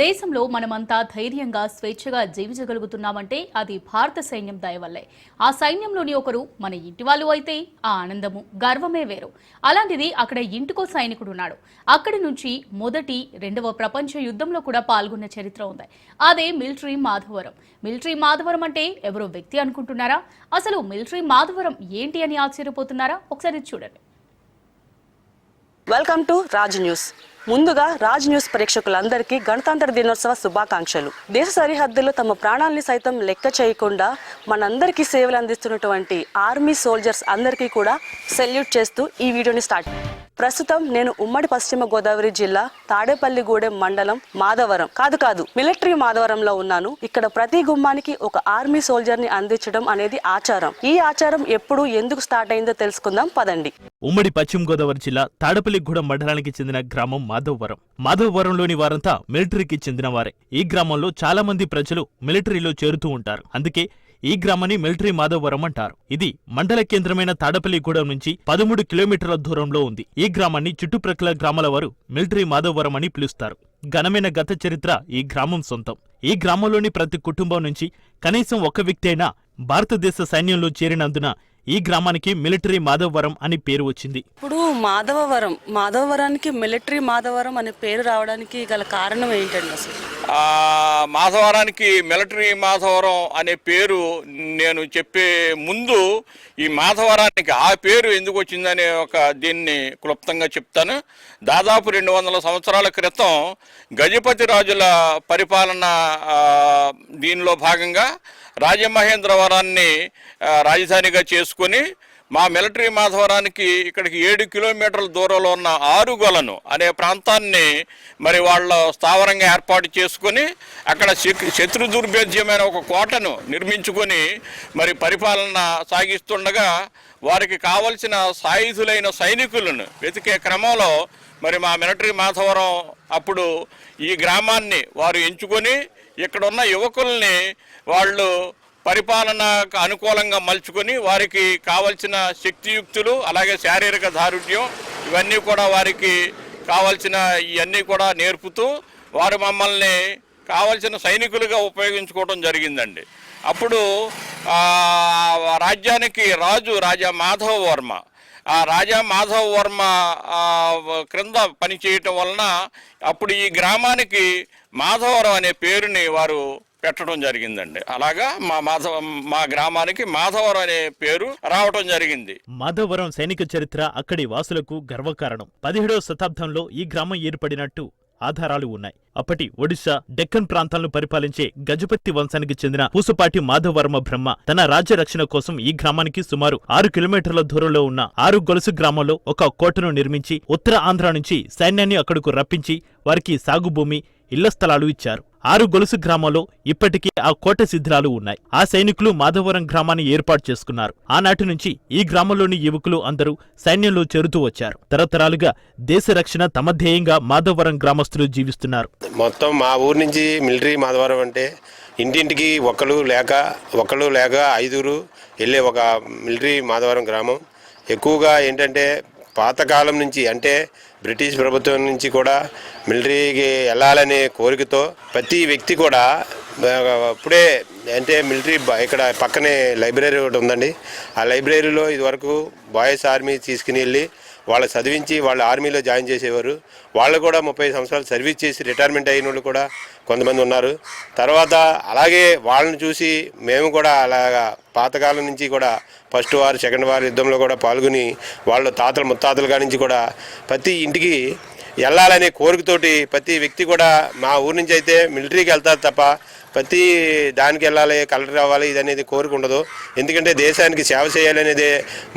దేశంలో మనమంతా ధైర్యంగా స్వేచ్ఛగా జీవించగలుగుతున్నామంటే అది భారత సైన్యం దయవల్లే ఆ సైన్యంలోని ఒకరు మన ఇంటి వాళ్ళు అయితే ఆ ఆనందము గర్వమే వేరు. అలాంటిది అక్కడ ఇంటికో సైనికుడు ఉన్నాడు. అక్కడి నుంచి మొదటి రెండవ ప్రపంచ యుద్ధంలో కూడా పాల్గొన్న చరిత్ర ఉంది. అదే మిలిటరీ మాధవరం. మిలిటరీ మాధవరం అంటే ఎవరో వ్యక్తి అనుకుంటున్నారా? అసలు మిలిటరీ మాధవరం ఏంటి అని ఆశ్చర్యపోతున్నారా? ఒకసారి ఇది చూడండి. వెల్కమ్ టు రాజ్ న్యూస్ ముందుగా రాజ్ న్యూస్ ప్రేక్షకులందరికీ గణతంత్ర దినోత్సవ శుభాకాంక్షలు. దేశ సరిహద్దుల్లో తమ ప్రాణాల్ని సైతం లెక్క చేయకుండా మనందరికీ సేవలు అందిస్తున్నటువంటి ఆర్మీ సోల్జర్స్ అందరికీ కూడా సెల్యూట్ చేస్తూ ఈ వీడియోని స్టార్ట్ ప్రస్తుతం నేను ఉమ్మడి పశ్చిమ గోదావరి జిల్లా తాడేపల్లిగూడెం మండలం మాధవరం. కాదు కాదు మిలిటరీ మాధవరంలో ఉన్నాను. ఇక్కడ ప్రతి గుమ్మానికి ఒక ఆర్మీ సోల్జర్ని అందించడం అనేది ఆచారం. ఈ ఆచారం ఎప్పుడు ఎందుకు స్టార్ట్ అయిందో తెలుసుకుందాం పదండి. ఉమ్మడి పశ్చిమ గోదావరి జిల్లా తాడపల్లిగూడెం మండలానికి చెందిన గ్రామం మాధవరం. మాధవరంలోని వారంతా మిలిటరీకి చెందిన వారే ఈ గ్రామంలో చాలా మంది ప్రజలు మిలిటరీలో చేరుతూ ఉంటారు. అందుకే ఈ గ్రామాన్ని మిలిటరీ మాధవవరం అంటారు. ఇది మండల కేంద్రమైన తాడపల్లిగూడెం నుంచి పదమూడు కిలోమీటర్ల దూరంలో ఉంది. ఈ గ్రామాన్ని చుట్టుప్రక్కల గ్రామాల వారు మిలిటరీ మాధవవరం అని పిలుస్తారు. ఘనమైన గత చరిత్ర ఈ గ్రామం సొంతం. ఈ గ్రామంలోని ప్రతి కుటుంబం నుంచి కనీసం ఒక వ్యక్తి అయినా భారతదేశ సైన్యంలో చేరినందున ఈ గ్రామానికి మిలిటరీ మాధవవరం అని పేరు వచ్చింది. ఇప్పుడు మాధవవరం మాధవవరానికి మిలిటరీ మాధవరం అనే పేరు రావడానికి గల కారణం ఏంటండి అసలు? ఆ, మాధవరానికి మిలిటరీ మాధవరం అనే పేరు నేను చెప్పే ముందు ఈ మాధవరానికి ఆ పేరు ఎందుకు వచ్చిందనే ఒక దీన్ని క్లుప్తంగా చెప్తాను. దాదాపు రెండు వందల సంవత్సరాల క్రితం గజపతి రాజుల పరిపాలన దీనిలో భాగంగా రాజమహేంద్రవరాన్ని రాజధానిగా చేసుకొని మా మిలిటరీ మాధవరానికి ఇక్కడికి ఏడు కిలోమీటర్ల దూరంలో ఉన్న ఆరుగొలను అనే ప్రాంతాన్ని మరి వాళ్ళ స్థావరంగా ఏర్పాటు చేసుకొని అక్కడ శత్రు దుర్భేద్యమైన ఒక కోటను నిర్మించుకొని మరి పరిపాలన సాగిస్తుండగా వారికి కావలసిన సాయుధులైన సైనికులను వెతికే క్రమంలో మరి మా మిలిటరీ మాధవరం అప్పుడు ఈ గ్రామాన్ని వారు ఎంచుకొని ఇక్కడ ఉన్న యువకుల్ని వాళ్ళు పరిపాలనకు అనుకూలంగా మలుచుకొని వారికి కావలసిన శక్తియుక్తులు అలాగే శారీరక దారుఢ్యం ఇవన్నీ కూడా వారికి కావలసిన ఇవన్నీ కూడా నేర్పుతూ వారు మమ్మల్ని కావలసిన సైనికులుగా ఉపయోగించుకోవడం జరిగిందండి. అప్పుడు రాజ్యానికి రాజు రాజా మాధవ వర్మ. ఆ రాజా మాధవ వర్మ క్రింద పనిచేయటం వలన అప్పుడు ఈ గ్రామానికి మాధవరం అనే పేరుని వారు పెట్టడం జరిగిందండి. అలాగా మా మాధవ మా గ్రామానికి మాధవరం అనే పేరు రావటం జరిగింది. మాధవరం సైనిక చరిత్ర అక్కడి వాసులకు గర్వకారణం. పదిహేడవ శతాబ్దంలో ఈ గ్రామం ఏర్పడినట్టు ఆధారాలు ఉన్నాయి. అప్పటి ఒడిశా డెక్కన్ ప్రాంతాలను పరిపాలించే గజపతి వంశానికి చెందిన పూసపాటి మాధవవర్మ బ్రహ్మ తన రాజ్య రక్షణ కోసం ఈ గ్రామానికి సుమారు ఆరు కిలోమీటర్ల దూరంలో ఉన్న ఆరు గొలుసు గ్రామంలో ఒక కోటను నిర్మించి ఉత్తర ఆంధ్ర నుంచి సైన్యాన్ని అక్కడకు రప్పించి వారికి సాగుభూమి ఇళ్ళ స్థలాలు ఇచ్చారు. ఆరు గొలుసు గ్రామంలో ఇప్పటికీ ఆ కోట శిథిలాలు ఉన్నాయి. ఆ సైనికులు మాధవరం గ్రామాన్ని ఏర్పాటు చేసుకున్నారు. ఆనాటి నుంచి ఈ గ్రామంలోని యువకులు అందరూ సైన్యంలో చేరుతూ వచ్చారు. తరతరాలుగా దేశ రక్షణ తమ ధ్యేయంగా మాధవరం గ్రామస్తులు జీవిస్తున్నారు. మొత్తం మా ఊరు నుంచి మిలిటరీ మాధవరం అంటే ఇంటింటికి ఒకళ్ళు లేక ఒకళ్ళు లేక ఐదుగురు వెళ్ళే ఒక మిలిటరీ మాధవరం గ్రామం. ఎక్కువగా ఏంటంటే పాతకాలం నుంచి అంటే బ్రిటిష్ ప్రభుత్వం నుంచి కూడా మిలిటరీకి వెళ్ళాలనే కోరికతో ప్రతి వ్యక్తి కూడా ఇప్పుడే అంటే మిలిటరీ ఇక్కడ పక్కనే లైబ్రరీ ఒకటి ఉందండి. ఆ లైబ్రరీలో ఇదివరకు బాయ్స్ ఆర్మీ తీసుకుని వెళ్ళి వాళ్ళు చదివించి వాళ్ళు ఆర్మీలో జాయిన్ చేసేవారు. వాళ్ళు కూడా ముప్పై సంవత్సరాలు సర్వీస్ చేసి రిటైర్మెంట్ అయిన వాళ్ళు కూడా కొంతమంది ఉన్నారు. తర్వాత అలాగే వాళ్ళని చూసి మేము కూడా అలాగా పాతకాలం నుంచి కూడా ఫస్ట్ వార్ సెకండ్ వార్ యుద్ధంలో కూడా పాల్గొని వాళ్ళ తాతలు ముత్తాతల కాడి నుంచి కూడా ప్రతి ఇంటికి వెళ్ళాలనే కోరికతోటి ప్రతి వ్యక్తి కూడా మా ఊరి నుంచి అయితే మిలిటరీకి వెళ్తారు తప్ప ప్రతి దానికి వెళ్ళాలి కలెక్టర్ అవ్వాలి ఇది అనేది కోరిక ఉండదు. ఎందుకంటే దేశానికి సేవ చేయాలనేదే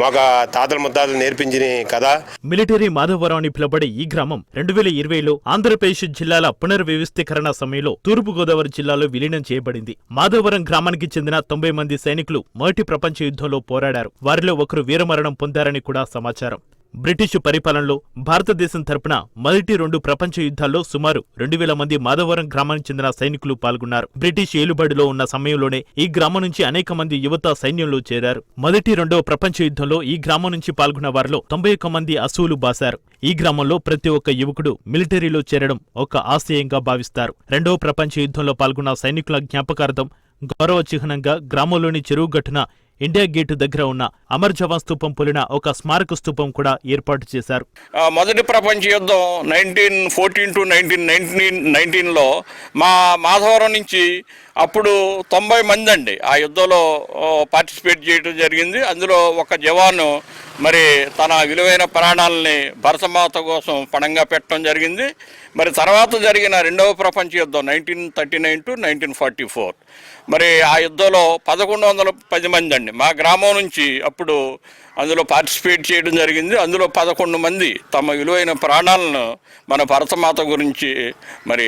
మాకు తాతల ముత్తాతలు నేర్పించిన కదా మిలిటరీ మాధవరావు అని పిలబడే ఈ గ్రామం రెండు వేల ఇరవైలో ఆంధ్రప్రదేశ్ జిల్లాల పునర్వ్యవస్థీకరణ సమయంలో తూర్పు గోదావరి జిల్లాలో విలీనం చేయబడింది. మాధవరం గ్రామానికి చెందిన తొంభై మంది సైనికులు మొదటి ప్రపంచ యుద్ధంలో పోరాడారు. వారిలో ఒకరు వీరమరణం పొందారని కూడా సమాచారం. బ్రిటిషు పరిపాలనలో భారతదేశం తరపున మొదటి రెండు ప్రపంచ యుద్ధాల్లో సుమారు రెండు వేల మంది మాధవరం గ్రామానికి చెందిన సైనికులు పాల్గొన్నారు. బ్రిటిష్ ఏలుబడిలో ఉన్న సమయంలోనే ఈ గ్రామం నుంచి అనేక మంది యువత సైన్యంలో చేరారు. మొదటి రెండవ ప్రపంచ యుద్ధంలో ఈ గ్రామం నుంచి పాల్గొన్న వారిలో తొంభై ఒక్క మంది అసువులు బాశారు ఈ గ్రామంలో ప్రతి ఒక్క యువకుడు మిలిటరీలో చేరడం ఒక ఆశయంగా భావిస్తారు. రెండవ ప్రపంచ యుద్ధంలో పాల్గొన్న సైనికుల జ్ఞాపకార్థం గౌరవ చిహ్నంగా గ్రామంలోని చెరువు గట్టున ఇండియా గేటు దగ్గర ఉన్న అమర్ జవాన్ స్తూపం పోలిన ఒక స్మారక స్తూపం కూడా ఏర్పాటు చేశారు. మొదటి ప్రపంచ యుద్ధం nineteen fourteen to nineteen nineteen నైన్టీన్లో మా మాధవరం నుంచి అప్పుడు తొంభై మంది అండి ఆ యుద్ధంలో పార్టిసిపేట్ చేయడం జరిగింది. అందులో ఒక జవాను మరి తన విలువైన ప్రాణాలని భరతమాత కోసం పణంగా పెట్టడం జరిగింది. మరి తర్వాత జరిగిన రెండవ ప్రపంచ యుద్ధం nineteen thirty nine to nineteen forty four. మరి ఆ యుద్ధంలో పదకొండు వందల పది మంది అండి మా గ్రామం నుంచి అప్పుడు అందులో పార్టిసిపేట్ చేయడం జరిగింది. అందులో పదకొండు మంది తమ విలువైన ప్రాణాలను మన భరతమాత గురించి మరి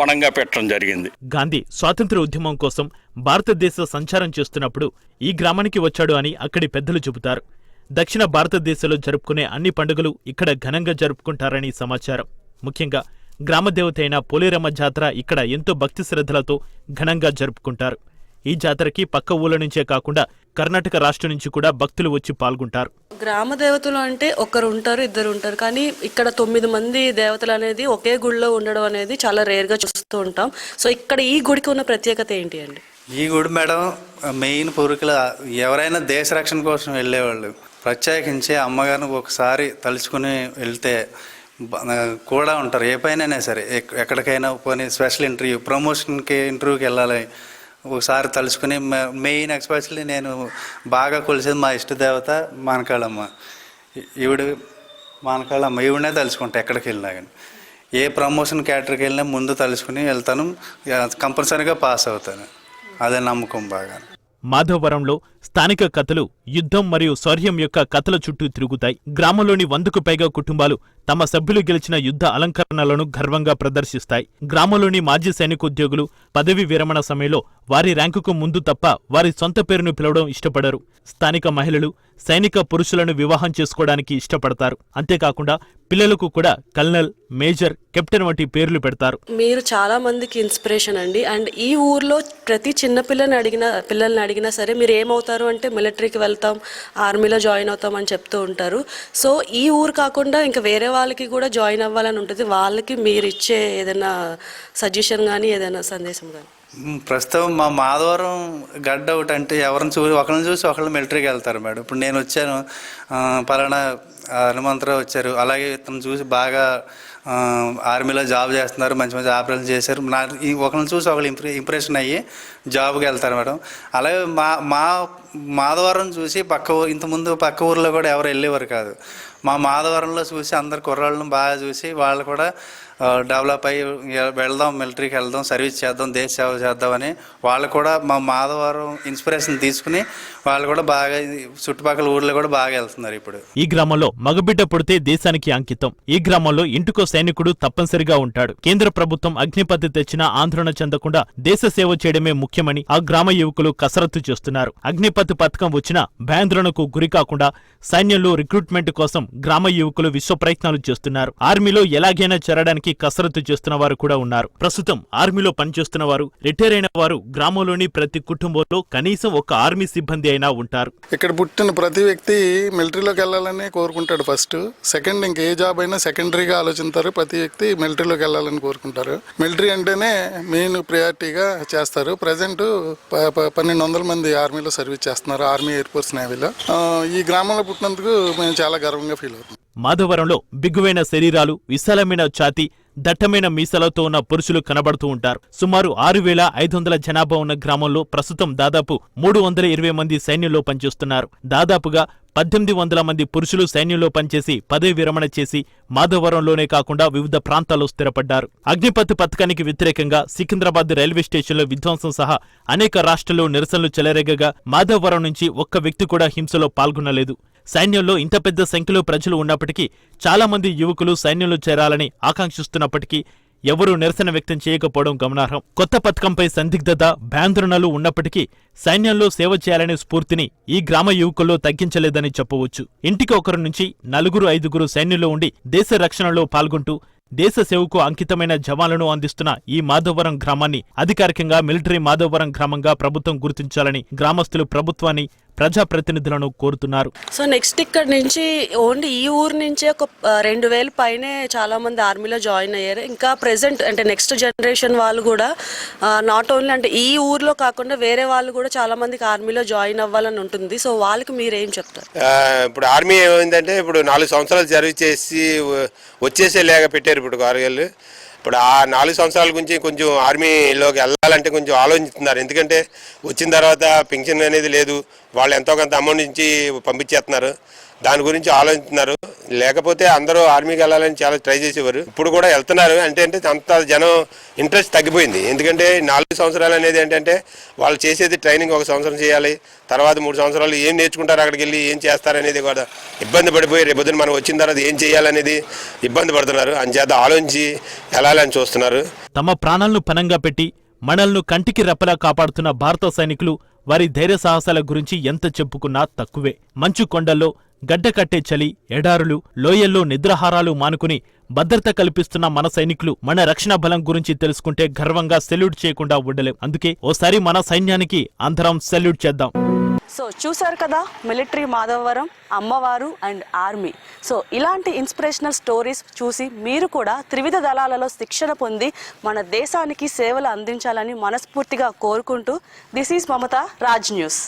పణంగా పెట్టడం జరిగింది. గాంధీ స్వాతంత్ర ఉద్యమం కోసం భారతదేశ సంచారం చేస్తున్నప్పుడు ఈ గ్రామానికి వచ్చాడు అని అక్కడి పెద్దలు చెబుతారు. దక్షిణ భారతదేశంలో జరుపుకునే అన్ని పండుగలు ఇక్కడ ఘనంగా జరుపుకుంటారని సమాచారం. ముఖ్యంగా గ్రామదేవత అయిన పోలేరమ్మ జాతర ఇక్కడ ఎంతో భక్తి శ్రద్ధలతో ఘనంగా జరుపుకుంటారు. ఈ జాతరకి పక్క ఊళ్ళ నుంచే కాకుండా కర్ణాటక రాష్ట్రం నుంచి కూడా భక్తులు వచ్చి పాల్గొంటారు. గ్రామ దేవతలు అంటే ఒకరు ఉంటారు ఇద్దరు ఉంటారు. కానీ ఇక్కడ తొమ్మిది మంది దేవతలు అనేది ఒకే గుడిలో ఉండడం అనేది చాలా రేర్గా చూస్తూ ఉంటాం. సో ఇక్కడ ఈ గుడికి ఉన్న ప్రత్యేకత ఏంటి అండి? ఈ గుడి మేడం మెయిన్ పూర్వీకులు ఎవరైనా దేశ రక్షణ కోసం వెళ్ళేవాళ్ళు. ప్రత్యేకించి అమ్మగారిని ఒకసారి తలుచుకుని వెళ్తే కూడా ఉంటారు. ఏ పైన సరే ఎక్- ఎక్కడికైనా పోనీ స్పెషల్ ఇంటర్వ్యూ ప్రమోషన్కి ఇంటర్వ్యూకి వెళ్ళాలి. ఒకసారి తలుచుకుని మెయిన్ ఎక్స్పెషల్లీ నేను బాగా కొలిసేది మా ఇష్ట దేవత మానకాళమ్మ. ఈవిడ మానకాళమ్మ. ఈవిడనే తలుచుకుంటా ఎక్కడికి వెళ్ళినా కానీ ఏ ప్రమోషన్ క్యాటర్కి వెళ్ళినా ముందు తలుచుకుని వెళ్తాను. కంపల్సరీగా పాస్ అవుతాను. అదే నమ్మకం బాగా. మాధవరంలో స్థానిక కథలు యుద్ధం మరియు శౌర్యం యొక్క కథల చుట్టూ తిరుగుతాయి. గ్రామంలోని వందకు పైగా కుటుంబాలు తమ సభ్యులు గెలిచిన యుద్ధ అలంకరణలను గర్వంగా ప్రదర్శిస్తాయి. గ్రామంలోని మాజీ సైనికోద్యోగులు పదవి విరమణ సమయంలో వారి ర్యాంకుకు ముందు తప్ప వారి సొంత పేరును పిలవడం ఇష్టపడరు. స్థానిక మహిళలు సైనిక పురుషులను వివాహం చేసుకోవడానికి ఇష్టపడతారు. అంతేకాకుండా పిల్లలకు కూడా కల్నల్ మేజర్ కెప్టెన్ వంటి పేర్లు పెడతారు. మీరు చాలా మందికి ఇన్స్పిరేషన్ అండి. అండ్ ఈ ఊర్లో ప్రతి చిన్న పిల్లని అడిగిన పిల్లల్ని అడిగినా సరే మీరు ఏమవుతారు? అంటే మిలిటరీకి వెళ్తాం ఆర్మీలో జాయిన్ అవుతాం అని చెప్తూ ఉంటారు. సో ఈ ఊరు కాకుండా ఇంకా వేరే వాళ్ళకి కూడా జాయిన్ అవ్వాలని ఉంటుంది. వాళ్ళకి మీరు ఇచ్చే ఏదైనా సజెషన్ కానీ ఏదైనా సందేశం కానీ ప్రస్తుతం మా మాధవరం గడ్డ ఒకటి అంటే ఎవరిని చూసి ఒకరిని చూసి ఒకళ్ళు మిలిటరీకి వెళ్తారు మేడం. ఇప్పుడు నేను వచ్చాను పలానా హనుమంతరావు వచ్చారు. అలాగే ఇతను చూసి బాగా ఆర్మీలో జాబ్ చేస్తున్నారు మంచి మంచి ఆపరేషన్ చేశారు. నా ఒకరిని చూసి ఒకళ్ళు ఇంప్రె ఇంప్రెషన్ అయ్యి జాబ్కి వెళ్తారు మేడం. అలాగే మా మా మాధవరం చూసి పక్క ఊ- ఇంతకుముందు పక్క ఊర్లో కూడా ఎవరు వెళ్ళేవారు కాదు. మా మాధవరంలో చూసి అందరు కుర్రాళ్ళని బాగా చూసి వాళ్ళు కూడా డెవలప్ అయ్యి వెళ్దాం మిలిటరీకి వెళ్దాం సర్వీస్ చేద్దాం దేశ సేవ చేద్దామని వాళ్ళు కూడా మా మాధవరం ఇన్స్పిరేషన్ తీసుకుని వాళ్ళు కూడా బాగా చుట్టుపక్కల ఊర్లో కూడా బాగా వెళ్తున్నారు ఇప్పుడు. ఈ గ్రామంలో మగబిడ్డ పుడితే దేశానికి అంకితం. ఈ గ్రామంలో ఇంటికో సైనికుడు తప్పనిసరిగా ఉంటాడు. కేంద్ర ప్రభుత్వం అగ్నిపతి తెచ్చిన ఆందోళన చెందకుండా దేశ సేవ చేయడమే ముఖ్యమని ఆ గ్రామ యువకులు కసరత్తు చేస్తున్నారు. అగ్నిపతి పథకం వచ్చిన భయాందోళనకు గురికాకుండా సైన్యంలో రిక్రూట్మెంట్ కోసం గ్రామ యువకులు విశ్వ ప్రయత్నాలు చేస్తున్నారు. ఆర్మీలో ఎలాగైనా చేరడానికి కసరత్తు చేస్తున్న వారు కూడా ఉన్నారు. ప్రస్తుతం ఆర్మీలో పనిచేస్తున్న వారు రిటైర్ అయిన వారు గ్రామంలోని ప్రతి కుటుంబంలో కనీసం ఒక ఆర్మీ సిబ్బంది అయినా ఉంటారు. ఇక్కడ పుట్టిన ప్రతి వ్యక్తి మిలిటరీలోకి వెళ్ళాలని కోరుకుంటాడు ఫస్ట్. సెకండ్ ఇంక ఏ జాబ్ అయినా సెకండరీగా ఆలోచిస్తారు. ప్రతి వ్యక్తి మిలిటరీలోకి వెళ్ళాలని కోరుకుంటారు. మిలిటరీ అంటేనే మెయిన్ ప్రయారిటీగా చేస్తారు. ప్రజెంట్ పన్నెండు వందల మంది ఆర్మీలో సర్వీస్ చేస్తున్నారు. ఆర్మీ ఎయిర్ ఫోర్స్ నేవీలో. ఈ గ్రామంలో పుట్టినందుకు మేము చాలా గర్వంగా ఫీల్ అవుతున్నాం. మాధవరంలో బిగువైన శరీరాలు విశాలమైన ఛాతీ దట్టమైన మీసాలతో ఉన్న పురుషులు కనబడుతూ ఉంటారు. సుమారు ఆరు వేల ఐదు వందల జనాభా ఉన్న గ్రామంలో ప్రస్తుతం దాదాపు మూడు వందల ఇరవై మంది సైన్యంలో పనిచేస్తున్నారు. దాదాపుగా పద్దెనిమిది వందల మంది పురుషులు సైన్యంలో పనిచేసి పదవి విరమణ చేసి మాధవరంలోనే కాకుండా వివిధ ప్రాంతాల్లో స్థిరపడ్డారు. అగ్నిపత్ పథకానికి వ్యతిరేకంగా సికింద్రాబాద్ రైల్వే స్టేషన్లో విధ్వంసం సహా అనేక రాష్ట్రాల్లో నిరసనలు చెలరేగగా మాధవరం నుంచి ఒక్క వ్యక్తి కూడా హింసలో పాల్గొనలేదు. సైన్యంలో ఇంత పెద్ద సంఖ్యలో ప్రజలు ఉన్నప్పటికీ చాలా మంది యువకులు సైన్యంలో చేరాలని ఆకాంక్షిస్తున్నప్పటికీ ఎవరూ నిరసన వ్యక్తం చేయకపోవడం గమనార్హం. కొత్త పథకంపై సందిగ్ధత భయాందోళనలు ఉన్నప్పటికీ సైన్యంలో సేవ చేయాలనే స్ఫూర్తిని ఈ గ్రామ యువకుల్లో తగ్గించలేదని చెప్పవచ్చు. ఇంటికి ఒకరి నుంచి నలుగురు ఐదుగురు సైన్యంలో ఉండి దేశ రక్షణలో పాల్గొంటూ దేశ సేవకు అంకితమైన జవాన్లను అందిస్తున్న ఈ మాధవరం గ్రామాన్ని అధికారికంగా మిలిటరీ మాధవరం గ్రామంగా ప్రభుత్వం గుర్తించాలని గ్రామస్తులు ప్రభుత్వాన్ని ప్రజాప్రతినిధులను కోరుతున్నారు. సో నెక్స్ట్ ఇక్కడ నుంచి ఓన్లీ ఈ ఊరు నుంచే ఒక రెండు వేల పైనే చాలా మంది ఆర్మీలో జాయిన్ అయ్యారు. ఇంకా ప్రెసెంట్ అంటే నెక్స్ట్ జనరేషన్ వాళ్ళు కూడా నాట్ ఓన్లీ అంటే ఈ ఊర్లో కాకుండా వేరే వాళ్ళు కూడా చాలా మందికి ఆర్మీలో జాయిన్ అవ్వాలని ఉంటుంది. సో వాళ్ళకి మీరు ఏం చెప్తారు ఇప్పుడు ఆర్మీ ఏమైందంటే ఇప్పుడు నాలుగు సంవత్సరాలు సర్వీస్ చేసి వచ్చేసే లేక పెట్టారు ఇప్పుడు కార్యాలు ఇప్పుడు ఆ నాలుగు సంవత్సరాల గురించి కొంచెం ఆర్మీలోకి వెళ్ళాలంటే కొంచెం ఆలోచిస్తున్నారు. ఎందుకంటే వచ్చిన తర్వాత పెన్షన్ అనేది లేదు. వాళ్ళు ఎంతో కొంత అమౌంట్ నుంచి పంపించేస్తున్నారు. దాని గురించి ఆలోచిస్తున్నారు. లేకపోతే అందరూ ఆర్మీకి వెళ్ళాలని చాలా ట్రై చేసేవారు. ఇప్పుడు కూడా వెళ్తున్నారు. అంటే అంటే అంత జనం ఇంట్రెస్ట్ తగ్గిపోయింది. ఎందుకంటే నాలుగు సంవత్సరాలు అనేది ఏంటంటే వాళ్ళు చేసేది ట్రైనింగ్ ఒక సంవత్సరం చేయాలి తర్వాత మూడు సంవత్సరాలు ఏం నేర్చుకుంటారు అక్కడికి వెళ్ళి ఏం చేస్తారనేది కూడా ఇబ్బంది పడిపోయి రేపు మనం వచ్చిన తర్వాత ఏం చేయాలనేది ఇబ్బంది పడుతున్నారు. అంచేత ఆలోచించి వెళ్ళాలని చూస్తున్నారు. తమ ప్రాణాలను పనంగా పెట్టి మనల్ని కంటికి రెప్పలా కాపాడుతున్న భారత సైనికులు వారి ధైర్య సాహసాల గురించి ఎంత చెప్పుకున్నా తక్కువే. మంచు కొండల్లో గడ్డ కట్టే చలి ఎడారులు లోయల్లో నిద్రహారాలు మానుకుని భద్రత కల్పిస్తున్న మన సైనికులు మన రక్షణ బలం గురించి తెలుసుకుంటే గర్వంగా సెల్యూట్ చేయకుండా ఉండలేం. అందుకే ఓసారి మన సైన్యానికి అందరం సెల్యూట్ చేద్దాం. సో చూసారు కదా మిలిటరీ మాధవరం అమ్మవారు అండ్ ఆర్మీ. సో ఇలాంటి ఇన్స్పిరేషనల్ స్టోరీస్ చూసి మీరు కూడా త్రివిధ దళాలలో శిక్షణ పొంది మన దేశానికి సేవలు అందించాలని మనస్ఫూర్తిగా కోరుకుంటూ this is Mamata Raj news.